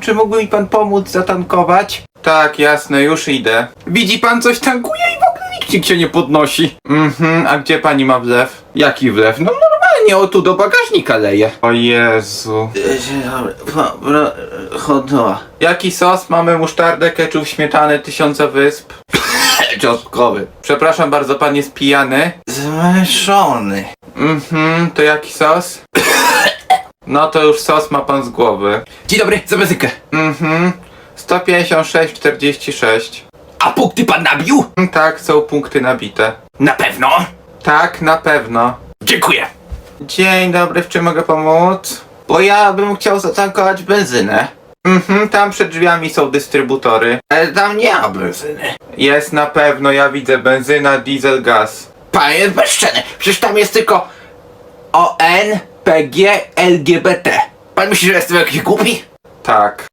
Czy mógłby mi pan pomóc zatankować? Tak, jasne, już idę. Widzi pan, coś tankuje i w ogóle nikt się nie podnosi. Mhm, a gdzie pani ma wlew? Jaki wlew? No normalnie, o tu do bagażnika leje. O Jezu. Dzień dobry, pro, hodowla. Jaki sos? Mamy musztardę, keczup, śmietanę, tysiące wysp. Cząstkowy. Przepraszam bardzo, pan jest pijany? Zmęczony. Mhm, to jaki sos? No to już sos ma pan z głowy. Dzień dobry, za muzykę. Mhm, 156,46. A punkty pan nabił? Mm, Tak, są punkty nabite. Na pewno. Tak, na pewno. Dziękuję. Dzień dobry, w czym mogę pomóc? Bo ja bym chciał zatankować benzynę. Mhm, tam przed drzwiami są dystrybutory. Ale tam nie ma benzyny. Jest na pewno, ja widzę benzyna, diesel, gaz. Pan jest bezczelny. Przecież tam jest tylko ON, PG, LGBT. Pan myśli, że jestem jakiś głupi? Tak.